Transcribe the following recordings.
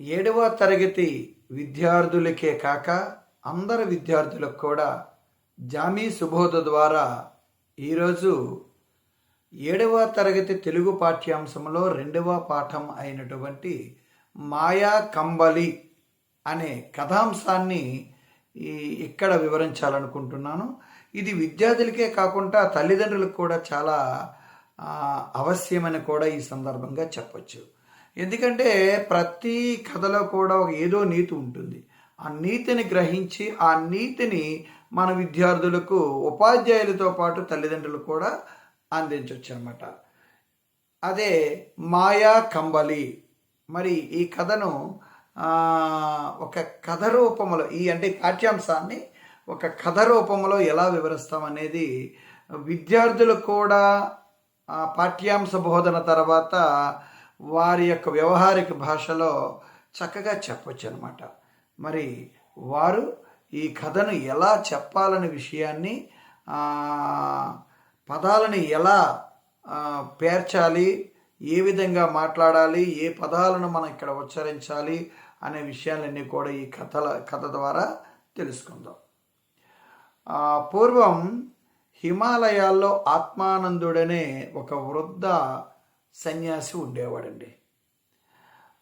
ఏడవ తరగతి విద్యార్థులకే కాక అందరు విద్యార్థులకు కూడా జామీ సుబోధ ద్వారా ఈరోజు ఏడవ తరగతి తెలుగు పాఠ్యాంశంలో రెండవ పాఠం అయినటువంటి మాయా కంబలి అనే కథాంశాన్ని ఈ ఇక్కడ వివరించాలనుకుంటున్నాను. ఇది విద్యార్థులకే కాకుండా తల్లిదండ్రులకు కూడా చాలా అవశ్యమని కూడా ఈ సందర్భంగా చెప్పొచ్చు. ఎందుకంటే ప్రతి కథలో కూడా ఒక ఏదో నీతి ఉంటుంది. ఆ నీతిని గ్రహించి ఆ నీతిని మన విద్యార్థులకు ఉపాధ్యాయులతో పాటు తల్లిదండ్రులు కూడా అందించవచ్చు అనమాట అదే మాయా కంబలి. మరి ఈ కథను ఒక కథ రూపంలో ఈ అంటే పాఠ్యాంశాన్ని ఒక కథ రూపంలో ఎలా వివరిస్తాం అనేది విద్యార్థులు కూడా పాఠ్యాంశ బోధన తర్వాత వారి యొక్క వ్యవహారిక భాషలో చక్కగా చెప్పొచ్చు అనమాట మరి వారు ఈ కథను ఎలా చెప్పాలనే విషయాన్ని పదాలను ఎలా పేర్చాలి ఏ విధంగా మాట్లాడాలి ఏ పదాలను మనం ఇక్కడ ఉచ్చరించాలి అనే విషయాలన్నీ కూడా ఈ కథల కథ ద్వారా తెలుసుకుందాం. పూర్వం హిమాలయాల్లో ఆత్మానందుడనే ఒక వృద్ధ సన్యాసి ఉండేవాడండి.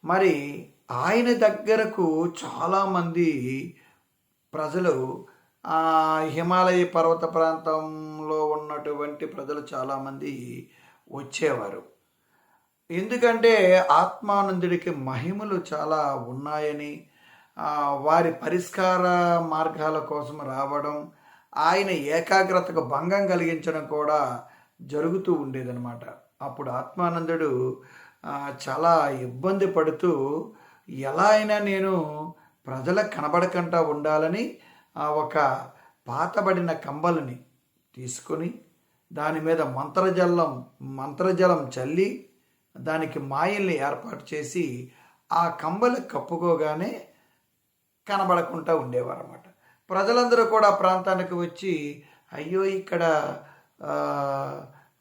మరి ఆయన దగ్గరకు చాలామంది ప్రజలు హిమాలయ పర్వత ప్రాంతంలో ఉన్నటువంటి ప్రజలు చాలామంది వచ్చేవారు. ఎందుకంటే ఆత్మానందుడికి మహిమలు చాలా ఉన్నాయని వారి పరిష్కార మార్గాల కోసం రావడం ఆయన ఏకాగ్రతకు భంగం కలిగించడం కూడా జరుగుతూ ఉండేదన్నమాట. అప్పుడు ఆత్మానందుడు చాలా ఇబ్బంది పడుతూ ఎలా అయినా నేను ప్రజలకు కనబడకుండా ఉండాలని ఆ ఒక పాతబడిన కంబలని తీసుకొని దాని మీద మంత్రజలం మంత్రజలం చల్లి దానికి మాయల్ని ఏర్పాటు చేసి ఆ కంబలు కప్పుకోగానే కనబడకుండా ఉండేవారన్నమాట. ప్రజలందరూ కూడా ప్రాంతానికి వచ్చి అయ్యో ఇక్కడ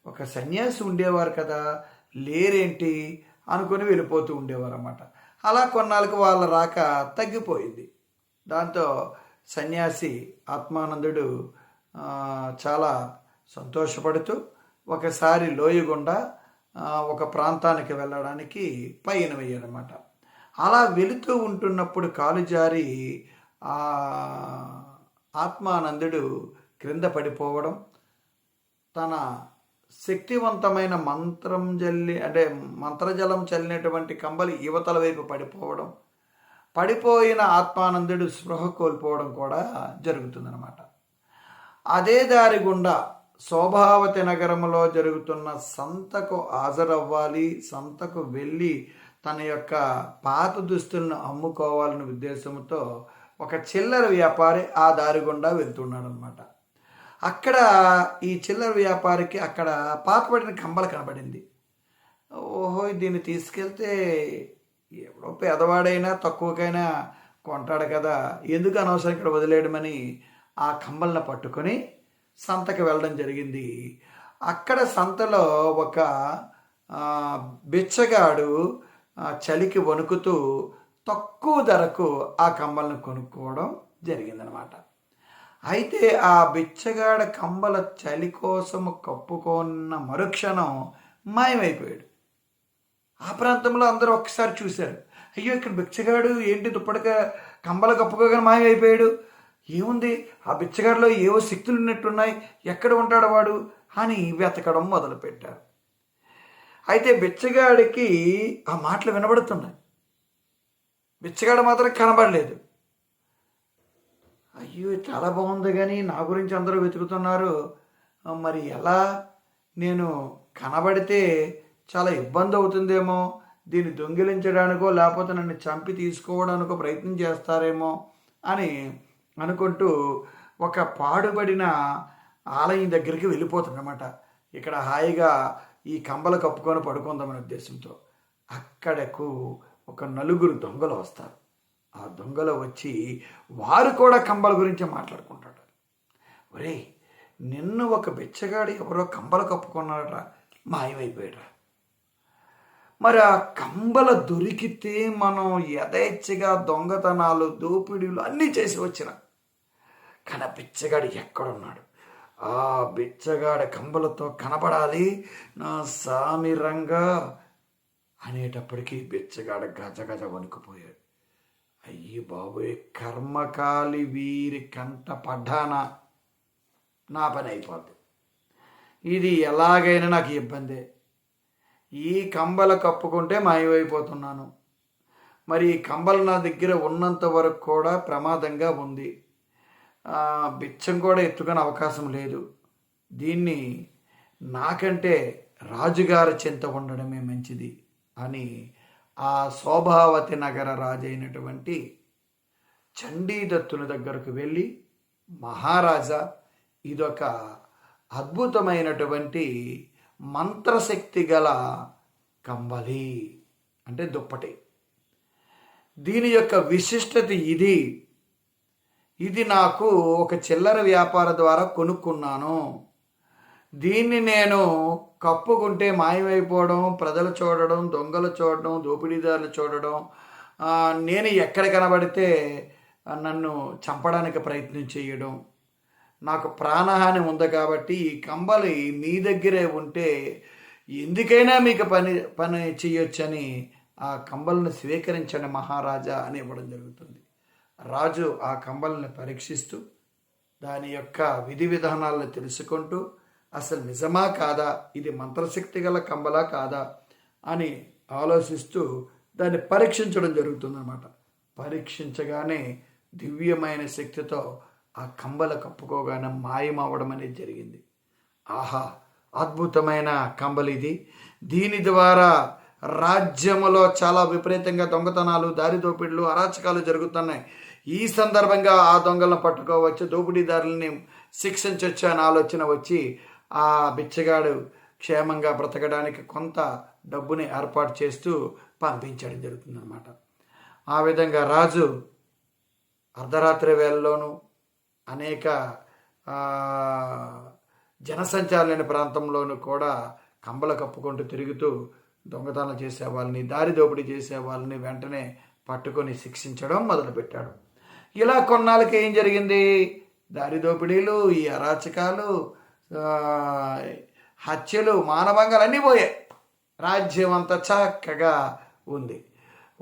ఒక సన్యాసి ఉండేవారు కదా లేరేంటి అనుకుని వెళ్ళిపోతూ ఉండేవారు అన్నమాట అలా కొన్నాళ్ళకి వాళ్ళ రాక తగ్గిపోయింది. దాంతో సన్యాసి ఆత్మానందుడు చాలా సంతోషపడుతూ ఒకసారి లోయగుండా ఒక ప్రాంతానికి వెళ్ళడానికి పయనమయ్యాడనమాట అలా వెళుతూ ఉంటున్నప్పుడు కాలు జారి ఆ ఆత్మానందుడు క్రింద పడిపోవడం తన శక్తివంతమైన మంత్రం జల్లి అంటే మంత్రజలం చల్లినటువంటి కంబలి యువతల వైపు పడిపోవడం పడిపోయిన ఆత్మానందుడు స్పృహ కోల్పోవడం కూడా జరుగుతుందన్నమాట. అదే దారి గుండా శోభావతి నగరంలో జరుగుతున్న సంతకు హాజరవ్వాలి సంతకు వెళ్ళి తన యొక్క పాత దుస్తులను అమ్ముకోవాలనే ఉద్దేశంతో ఒక చిల్లర వ్యాపారి ఆ దారి గుండా వెళ్తున్నాడు అనమాట అక్కడ ఈ చిల్లర వ్యాపారికి అక్కడ పాతబడిన కంబల కనబడింది. ఓహో దీన్ని తీసుకెళ్తే ఎవడో పేదవాడైనా తక్కువకైనా కొంటాడు కదా. ఎందుకు అనవసరం ఇక్కడ వదిలేయడమని ఆ కంబలను పట్టుకొని సంతకి వెళ్ళడం జరిగింది. అక్కడ సంతలో ఒక బిచ్చగాడు చలికి వణుకుతూ తక్కువ ధరకు ఆ కంబలను కొనుక్కోవడం జరిగిందనమాట. అయితే ఆ బిచ్చగాడ కంబల చలి కోసం కప్పుకున్న మరుక్షణం మాయమైపోయాడు. ఆ ప్రాంతంలో అందరూ ఒక్కసారి చూశారు. అయ్యో ఇక్కడ బిచ్చగాడు ఏంటి దుప్పటిగా కంబల కప్పుకోగానే మాయమైపోయాడు? ఏముంది? ఆ బిచ్చగాడిలో ఏవో శక్తులు ఉన్నట్టున్నాయి. ఎక్కడ ఉంటాడు వాడు? అని వెతకడం మొదలుపెట్టారు. అయితే బిచ్చగాడికి ఆ మాటలు వినబడుతున్నాయి. బిచ్చగాడు మాత్రం కనబడలేదు. అయ్యో చాలా బాగుంది కానీ నా గురించి అందరూ వెతుకుతున్నారు. మరి ఎలా? నేను కనబడితే చాలా ఇబ్బంది అవుతుందేమో దీన్ని దొంగిలించడానికో లేకపోతే నన్ను చంపి తీసుకోవడానికో ప్రయత్నం చేస్తారేమో అని అనుకుంటూ ఒక పాడుబడిన ఆలయం దగ్గరికి వెళ్ళిపోతుందన్నమాట ఇక్కడ హాయిగా ఈ కంబలు కప్పుకొని పడుకుందామనే ఉద్దేశంతో. అక్కడకు ఒక నలుగురు దొంగలు వస్తారు. ఆ దొంగలు వచ్చి వారు కూడా కంబల గురించి మాట్లాడుకుంటాడు. ఒరే నిన్ను ఒక బిచ్చగాడు ఎవరో కంబలు కప్పుకున్నాడరా మాయమైపోయాడురా. మరి ఆ కంబల దొరికితే మనం యథేచ్ఛగా దొంగతనాలు దోపిడీలు అన్నీ చేసి వచ్చిన. కానీ ఆ బిచ్చగాడు ఎక్కడున్నాడు? ఆ బిచ్చగాడ కంబలతో కనపడాలి నా సామిరంగా అనేటప్పటికీ బిచ్చగాడ గజ గజ వణుకుపోయాడు. అయ్యి బాబోయ్ కర్మకాలి వీరి కంట పడ్డానా? నా పని అయిపోద్ది. ఇది ఎలాగైనా నాకు ఇబ్బందే. ఈ కంబల కప్పుకుంటే మాయమైపోతున్నాను. మరి ఈ కంబలు నా దగ్గర ఉన్నంత వరకు కూడా ప్రమాదంగా ఉంది. బిచ్చం కూడా ఎత్తుకునే అవకాశం లేదు. దీన్ని నాకంటే రాజుగారి చింత ఉండడమే మంచిది అని ఆ శోభావతి నగర రాజైనటువంటి చండీదత్తుని దగ్గరకు వెళ్ళి మహారాజా ఇదొక అద్భుతమైనటువంటి మంత్రశక్తి గల కంబలి అంటే దుప్పటి. దీని యొక్క విశిష్టత ఇది. ఇది నాకు ఒక చిల్లర వ్యాపార ద్వారా కొనుక్కున్నాను. దీన్ని నేను కప్పుకుంటే మాయమైపోవడం ప్రజలు చూడడం దొంగలు చూడడం దోపిడీదారులు చూడడం నేను ఎక్కడ కనబడితే నన్ను చంపడానికి ప్రయత్నం చేయడం. నాకు ప్రాణహాని ఉంది కాబట్టి ఈ కంబలి మీ దగ్గరే ఉంటే ఎందుకైనా మీకు పని పని చేయొచ్చని ఆ కంబలను స్వీకరించండి మహారాజా అని ఇవ్వడం జరుగుతుంది. రాజు ఆ కంబల్ని పరీక్షిస్తూ దాని యొక్క విధి విధానాలను తెలుసుకుంటూ అసలు నిజమా కాదా? ఇది మంత్రశక్తి గల కంబలా కాదా? అని ఆలోచిస్తూ దాన్ని పరీక్షించడం జరుగుతుందన్నమాట. పరీక్షించగానే దివ్యమైన శక్తితో ఆ కంబల కప్పుకోగానే మాయమవ్వడం అనేది జరిగింది. ఆహా అద్భుతమైన కంబలి ఇది. దీని ద్వారా రాజ్యములో చాలా విపరీతంగా దొంగతనాలు దారి దోపిడీలు అరాచకాలు జరుగుతున్నాయి. ఈ సందర్భంగా ఆ దొంగలను పట్టుకోవచ్చు దోపిడీదారులని శిక్షించవచ్చు అనే ఆలోచన వచ్చి ఆ బిచ్చగాడు క్షేమంగా బ్రతకడానికి కొంత డబ్బుని ఏర్పాటు చేస్తూ పంపించడం జరుగుతుందన్నమాట. ఆ విధంగా రాజు అర్ధరాత్రి వేళలోనూ అనేక జనసంచారమైన ప్రాంతంలోనూ కూడా కంబల కప్పుకుంటూ తిరుగుతూ దొంగతనం చేసే వాళ్ళని దారి దోపిడీ చేసే వాళ్ళని వెంటనే పట్టుకొని శిక్షించడం మొదలుపెట్టాడు. ఇలా కొన్నాళ్ళకి ఏం జరిగింది? దారి దోపిడీలు ఈ అరాచకాలు హత్యలు మానభంగాలు అన్నీ పోయాయి. రాజ్యం అంతా చక్కగా ఉంది.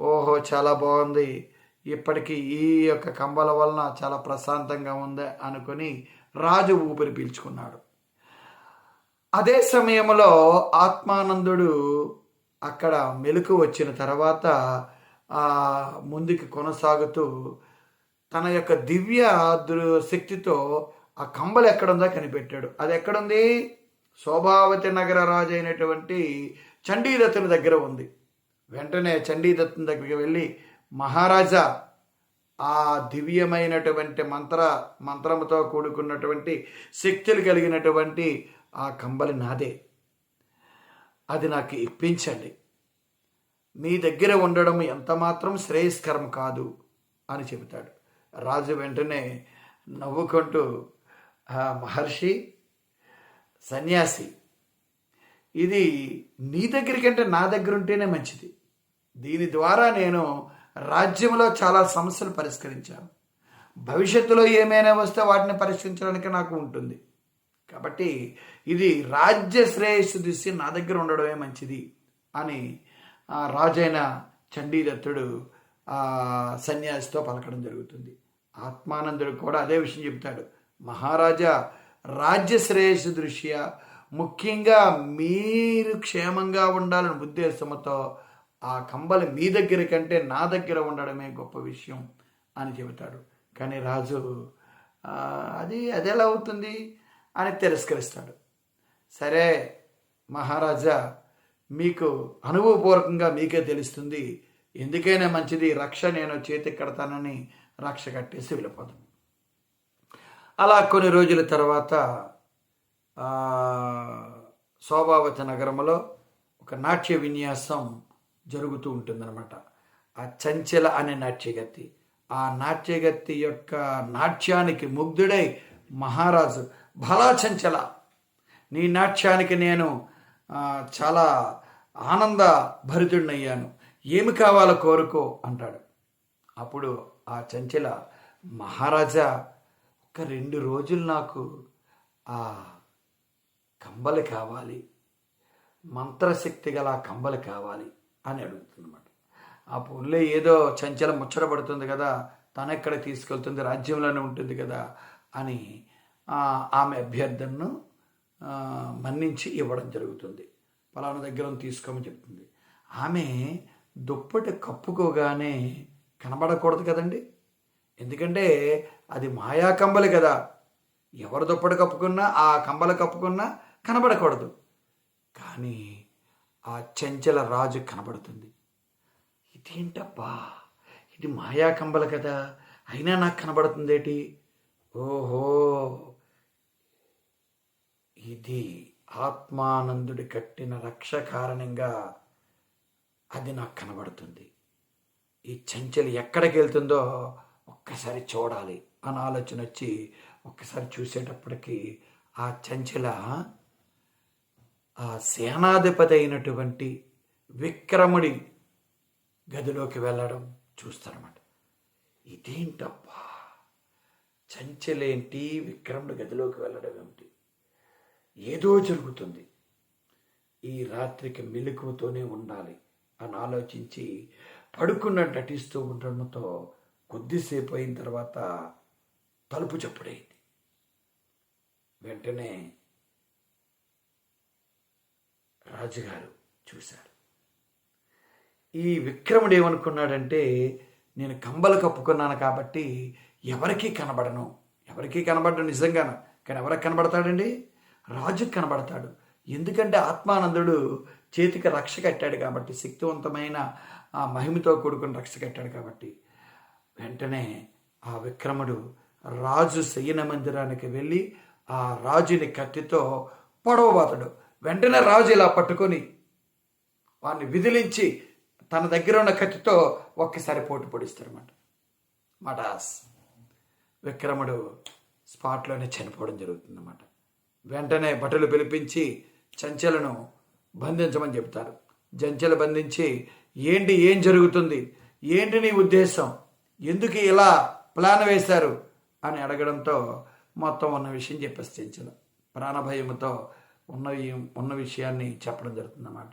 ఓహో చాలా బాగుంది. ఇప్పటికీ ఈ యొక్క కంబల వలన చాలా ప్రశాంతంగా ఉంది అనుకుని రాజు ఊపిరి పీల్చుకున్నాడు. అదే సమయంలో ఆత్మానందుడు అక్కడ మెలకు వచ్చిన తర్వాత ముందుకు కొనసాగుతూ తన యొక్క దివ్య దృ- శక్తితో ఆ కంబలు ఎక్కడుందా కనిపెట్టాడు. అది ఎక్కడుంది? శోభావతి నగర రాజు అయినటువంటి చండీదత్తుని దగ్గర ఉంది. వెంటనే చండీదత్తుని దగ్గరికి వెళ్ళి మహారాజా ఆ దివ్యమైనటువంటి మంత్ర మంత్రముతో కూడుకున్నటువంటి శక్తులు కలిగినటువంటి ఆ కంబలి నాదే. అది నాకు ఇప్పించండి. మీ దగ్గర ఉండడం ఎంతమాత్రం శ్రేయస్కరం కాదు అని చెబుతాడు. రాజు వెంటనే నవ్వుకుంటూ "ఆ మహర్షి సన్యాసి. ఇది నీ దగ్గరికంటే నా దగ్గర ఉంటేనే మంచిది. దీని ద్వారా నేను రాజ్యంలో చాలా సమస్యలు పరిష్కరించాను. భవిష్యత్తులో ఏమైనా వస్తే వాటిని పరిష్కరించడానికి నాకు ఉంటుంది. కాబట్టి ఇది రాజ్య శ్రేయస్సు దృష్టి నా దగ్గర ఉండడమే మంచిది అని రాజైన చండీదత్తుడు సన్యాసితో పలకడం జరుగుతుంది. ఆత్మానందుడు కూడా అదే విషయం చెప్తాడు మహారాజా రాజ్య శ్రేయస్సు దృష్ట్యా ముఖ్యంగా మీరు క్షేమంగా ఉండాలని ఉద్దేశంతో ఆ కంబలి మీ దగ్గర కంటే నా దగ్గర ఉండడమే గొప్ప విషయం అని చెబుతాడు. కానీ రాజు అది అదెలా అవుతుంది అని తిరస్కరిస్తాడు. సరే మహారాజా మీకు అనుభవపూర్వకంగా మీకే తెలుస్తుంది ఎందుకైనా మంచిది రక్ష నేను చేతికి కడతానని రక్ష కట్టేసి వెళ్ళిపోతాను అలా కొన్ని రోజుల తర్వాత శోభావతి నగరంలో ఒక నాట్య విన్యాసం జరుగుతూ ఉంటుందన్నమాట. ఆ చంచల అనే నాట్యగత్తి. ఆ నాట్యగత్తి యొక్క నాట్యానికి ముగ్ధుడై మహారాజు భలా చంచల. నీ నాట్యానికి నేను చాలా ఆనంద భరితుడినయ్యాను. ఏమి కావాలో కోరుకో అంటాడు. అప్పుడు ఆ చంచల మహారాజా ఒక్క రెండు రోజులు నాకు ఆ కంబలి కావాలి. మంత్రశక్తి గల ఆ కావాలి అని అడుగుతుందన్నమాట ఆ పొల్లే ఏదో చంచల ముచ్చట పడుతుంది కదా తనెక్కడ తీసుకెళ్తుంది రాజ్యంలోనే ఉంటుంది కదా అని ఆమె అభ్యర్థనను మన్నించి ఇవ్వడం జరుగుతుంది. పలానా దగ్గర తీసుకోమని చెప్తుంది. ఆమె దుప్పటి కప్పుకోగానే కనబడకూడదు కదండి? ఎందుకంటే అది మాయా కంబలి కదా. ఎవరు దుప్పటి కప్పుకున్నా ఆ కంబలు కప్పుకున్నా కనబడకూడదు. కానీ ఆ చెంచల రాజు కనబడుతుంది. ఇదేంటబ్బా? ఇది మాయా కంబలు కదా. అయినా నాకు కనబడుతుందేటి? ఓహో! ఇది ఆత్మానందుడి కట్టిన రక్ష కారణంగా అది నాకు కనబడుతుంది. ఈ చెంచలు ఎక్కడికి వెళ్తుందో ఒక్కసారి చూడాలి. అని ఆలోచన వచ్చి ఒక్కసారి చూసేటప్పటికి ఆ చంచల ఆ సేనాధిపతి అయినటువంటి విక్రముడి గదిలోకి వెళ్ళడం చూస్తారన్నమాట. ఇదేంటబ్బా? చంచలేంటి విక్రముడి గదిలోకి వెళ్ళడం ఏమిటి? ఏదో జరుగుతుంది. ఈ రాత్రికి మెలకువతోనే ఉండాలి అని ఆలోచించి పడుకున్న నటిస్తూ ఉండడంతో కొద్దిసేపు అయిన తర్వాత తలుపు చప్పుడైంది. వెంటనే రాజుగారు చూశారు. ఈ విక్రముడు ఏమనుకున్నాడంటే నేను కంబలు కప్పుకున్నాను కాబట్టి ఎవరికీ కనబడను. ఎవరికీ కనబడను నిజంగాను. కానీ ఎవరికి కనబడతాడండి? రాజుకి కనబడతాడు. ఎందుకంటే ఆత్మానందుడు చేతికి రక్ష కట్టాడు కాబట్టి శక్తివంతమైన ఆ మహిమతో కూడుకుని రక్ష కట్టాడు కాబట్టి. వెంటనే ఆ విక్రముడు రాజు శయన మందిరానికి వెళ్ళి ఆ రాజుని కత్తితో పొడవబోతాడు. వెంటనే రాజు ఇలా పట్టుకొని వాడిని విదిలించి తన దగ్గర ఉన్న కత్తితో ఒక్కసారి పోటు పొడిస్తారన్నమాట. మటాస్ విక్రముడు స్పాట్లోనే చనిపోవడం జరుగుతుందన్నమాట. వెంటనే భటులు పిలిపించి చంచలను బంధించమని చెప్తారు జంచెలు బంధించి ఏంటి ఏం జరుగుతుంది? ఏంటి నీ ఉద్దేశం? ఎందుకు ఇలా ప్లాన్ వేశారు అని అడగడంతో మొత్తం ఉన్న విషయం చెప్పేసి ప్రాణభయంతో ఉన్న ఉన్న విషయాన్ని చెప్పడం జరుగుతుందన్నమాట.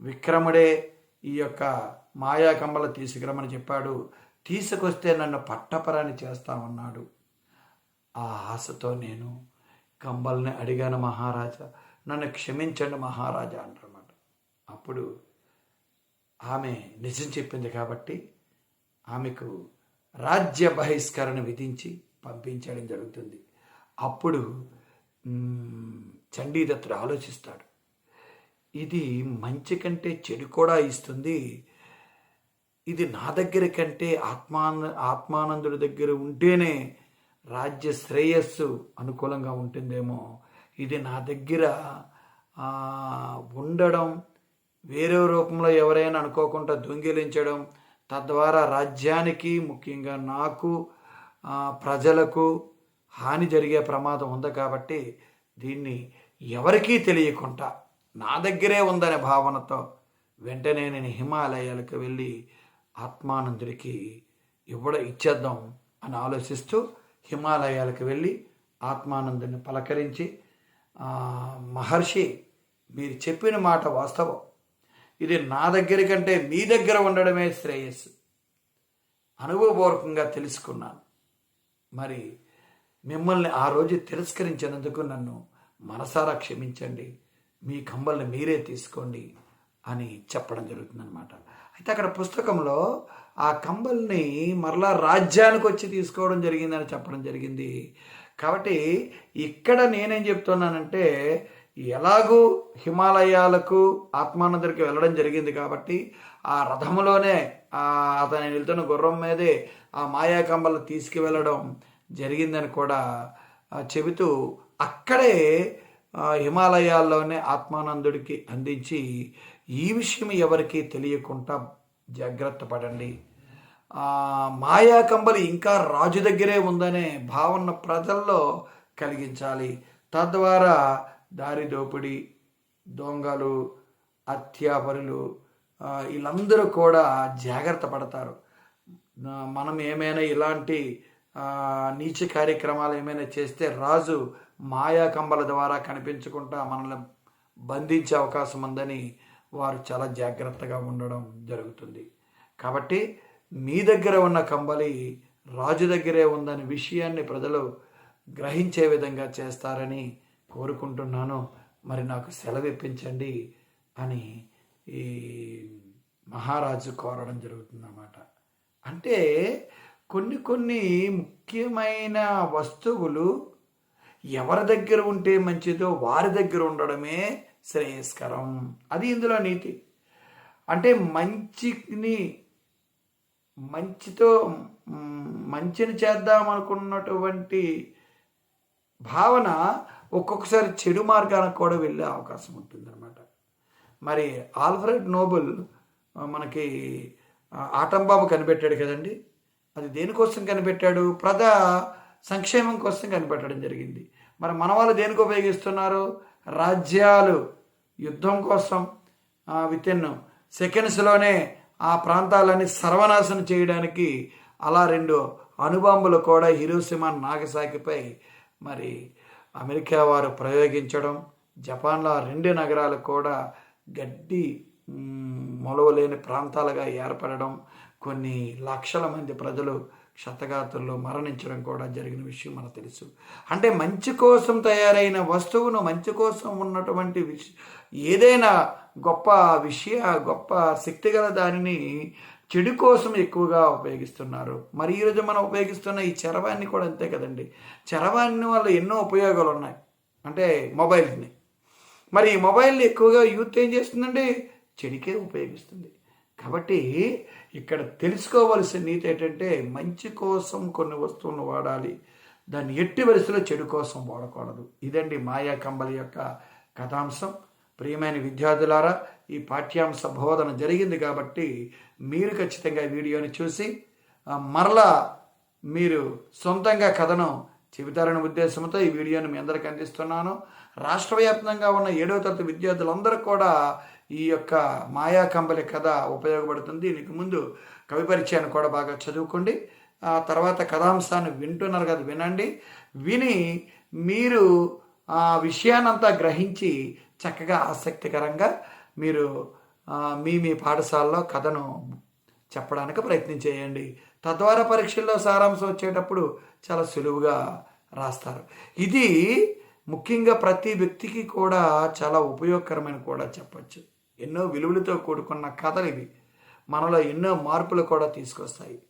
విక్రముడే ఈ యొక్క మాయా కమ్మలు తీసుకురమని చెప్పాడు. తీసుకొస్తే నన్ను పట్టపరాని చేస్తామన్నాడు ఆ ఆశతో నేను కంబల్ని అడిగాను మహారాజా. నన్ను క్షమించండి మహారాజా అంటారన్నమాట అప్పుడు ఆమె నిజం చెప్పింది కాబట్టి ఆమెకు రాజ్య బహిష్కరణ విధించి పంపించడం జరుగుతుంది. అప్పుడు చండీదత్తుడు ఆలోచిస్తాడు. ఇది మంచి కంటే చెడు కూడా ఇస్తుంది. ఇది నా దగ్గర కంటే ఆత్మాన ఆత్మానందుడి దగ్గర ఉంటేనే రాజ్య శ్రేయస్సు అనుకూలంగా ఉంటుందేమో. ఇది నా దగ్గర ఉండడం వేరే రూపంలో ఎవరైనా అనుకోకుండా దొంగిలించడం తద్వారా రాజ్యానికి ముఖ్యంగా నాకు ప్రజలకు హాని జరిగే ప్రమాదం ఉంది కాబట్టి దీన్ని ఎవరికీ తెలియకుండా నా దగ్గరే ఉందనే భావనతో వెంటనే నేను హిమాలయాలకు వెళ్ళి ఆత్మానందుడికి ఇవ్వడం ఇచ్చేద్దాం అని ఆలోచిస్తూ హిమాలయాలకు వెళ్ళి ఆత్మానందుని పలకరించి మహర్షి మీరు చెప్పిన మాట వాస్తవం. ఇది నా దగ్గర కంటే మీ దగ్గర ఉండడమే శ్రేయస్సు. అనుభవపూర్వకంగా తెలుసుకున్నాను. మరి మిమ్మల్ని ఆ రోజు తిరస్కరించినందుకు నన్ను మనసారా క్షమించండి. మీ కంబల్ని మీరే తీసుకోండి అని చెప్పడం జరుగుతుందన్నమాట. అయితే అక్కడ పుస్తకంలో ఆ కంబల్ని మరలా రాజ్యానికి వచ్చి తీసుకోవడం జరిగిందని చెప్పడం జరిగింది. కాబట్టి ఇక్కడ నేనేం చెప్తున్నానంటే ఎలాగూ హిమాలయాలకు ఆత్మానందరికి వెళ్ళడం జరిగింది కాబట్టి ఆ రథములోనే అతని అతను వెళ్తున్న గుర్రం మీదే ఆ మాయాకంబలు తీసుకువెళ్ళడం జరిగిందని కూడా చెబుతూ అక్కడే హిమాలయాల్లోనే ఆత్మానందుడికి అందించి ఈ విషయం ఎవరికీ తెలియకుండా జాగ్రత్త పడండి. మాయాకంబలి ఇంకా రాజు దగ్గరే ఉందనే భావన ప్రజల్లో కలిగించాలి. తద్వారా దారి దోపిడీ దొంగలు అత్యాపరులు వీళ్ళందరూ కూడా జాగ్రత్త పడతారు. మనం ఏమైనా ఇలాంటి నీచ కార్యక్రమాలు ఏమైనా చేస్తే రాజు మాయా కంబల ద్వారా కనిపించకుండా మనల్ని బంధించే అవకాశం ఉందని వారు చాలా జాగ్రత్తగా ఉండడం జరుగుతుంది. కాబట్టి మీ దగ్గర ఉన్న కంబలి రాజు దగ్గరే ఉందనే విషయాన్ని ప్రజలు గ్రహించే విధంగా చేస్తారని కోరుకుంటున్నాను మరి నాకు సెలవు ఇప్పించండి అని ఈ మహారాజు కోరడం జరుగుతుందన్నమాట. అంటే కొన్ని కొన్ని ముఖ్యమైన వస్తువులు ఎవరి దగ్గర ఉంటే మంచిదో వారి దగ్గర ఉండడమే శ్రేయస్కరం. అది ఇందులో నీతి. అంటే మంచిని మంచితో మంచిని చేద్దాం అనుకున్నటువంటి భావన ఒక్కొక్కసారి చెడు మార్గానికి కూడా వెళ్ళే అవకాశం ఉంటుందన్నమాట. మరి ఆల్ఫ్రెడ్ నోబుల్ మనకి ఆ, ఆటం కనిపెట్టాడు కదండి. అది దేనికోసం కనిపెట్టాడు? ప్రజా సంక్షేమం కోసం కనిపెట్టడం జరిగింది. మరి మన వాళ్ళు దేనికి ఉపయోగిస్తున్నారు? రాజ్యాలు యుద్ధం కోసం విత్ ఇన్ సెకండ్స్లోనే ఆ ప్రాంతాలని సర్వనాశనం చేయడానికి అలా రెండు అణుబాంబులు కూడా హిరోసిమా నాగసాకిపై మరి అమెరికా వారు ప్రయోగించడం జపాన్లో రెండు నగరాలు కూడా గడ్డి మొలవలేని ప్రాంతాలుగా ఏర్పడడం కొన్ని లక్షల మంది ప్రజలు క్షతగాతుల్లో మరణించడం కూడా జరిగిన విషయం మనకు తెలుసు. అంటే మంచి కోసం తయారైన వస్తువును మంచి కోసం ఉన్నటువంటి విష ఏదైనా గొప్ప విషయ గొప్ప శక్తిగల దానిని చెడు కోసం ఎక్కువగా ఉపయోగిస్తున్నారు. మరి ఈరోజు మనం ఉపయోగిస్తున్న ఈ చరవాణి కూడా అంతే కదండి. చరవాణి వల్ల ఎన్నో ఉపయోగాలు ఉన్నాయి అంటే మొబైల్ని. మరి ఈ మొబైల్ని ఎక్కువగా యూత్ ఏం చేస్తుందండి? చెడికే ఉపయోగిస్తుంది. కాబట్టి ఇక్కడ తెలుసుకోవలసిన నీతి ఏంటంటే మంచి కోసం కొన్ని వస్తువులను వాడాలి. దాన్ని ఎట్టి వరుసలో చెడు కోసం వాడకూడదు. ఇదండి మాయా కంబలి యొక్క కథాంశం. ప్రియమైన విద్యార్థులారా ఈ పాఠ్యాంశ బోధన జరిగింది కాబట్టి మీరు ఖచ్చితంగా ఈ వీడియోని చూసి మరలా మీరు సొంతంగా కథను చెబుతారనే ఉద్దేశంతో ఈ వీడియోని మీ అందరికీ అందిస్తున్నాను. రాష్ట్రవ్యాప్తంగా ఉన్న ఏడవ తరగతి విద్యార్థులందరూ కూడా ఈ యొక్క మాయా కంబలి కథ ఉపయోగపడుతుంది. దీనికి ముందు కవి పరిచయాన్ని కూడా బాగా చదువుకోండి. ఆ తర్వాత కథాంశాన్ని వింటున్నారు కదా వినండి. విని మీరు ఆ విషయానంతా గ్రహించి చక్కగా ఆసక్తికరంగా మీరు మీ మీ పాఠశాలలో కథను చెప్పడానికి ప్రయత్నం చేయండి. తద్వారా పరీక్షల్లో సారాంశం వచ్చేటప్పుడు చాలా సులువుగా రాస్తారు. ఇది ముఖ్యంగా ప్రతి వ్యక్తికి కూడా చాలా ఉపయోగకరమైన కూడా చెప్పచ్చు. ఎన్నో విలువలతో కూడుకున్న కథలు ఇవి. మనలో ఎన్నో మార్పులు కూడా తీసుకొస్తాయి.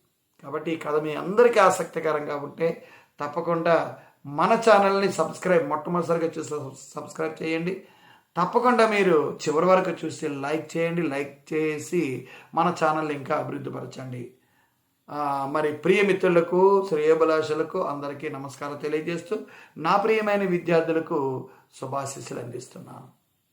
కాబట్టి ఈ కథ మీ అందరికీ ఆసక్తికరంగా ఉంటే తప్పకుండా మన ఛానల్ని సబ్స్క్రైబ్ మొట్టమొదటిసారిగా చూసి సబ్స్క్రైబ్ చేయండి. తప్పకుండా మీరు చివరి వరకు చూసి లైక్ చేయండి లైక్ చేసి మన ఛానల్ ఇంకా అభివృద్ధిపరచండి. మరి ప్రియ మిత్రులకు శ్రేయభిలాషులకు అందరికీ నమస్కారం తెలియజేస్తూ నా ప్రియమైన విద్యార్థులకు శుభాశీస్సులు అందిస్తున్నాను.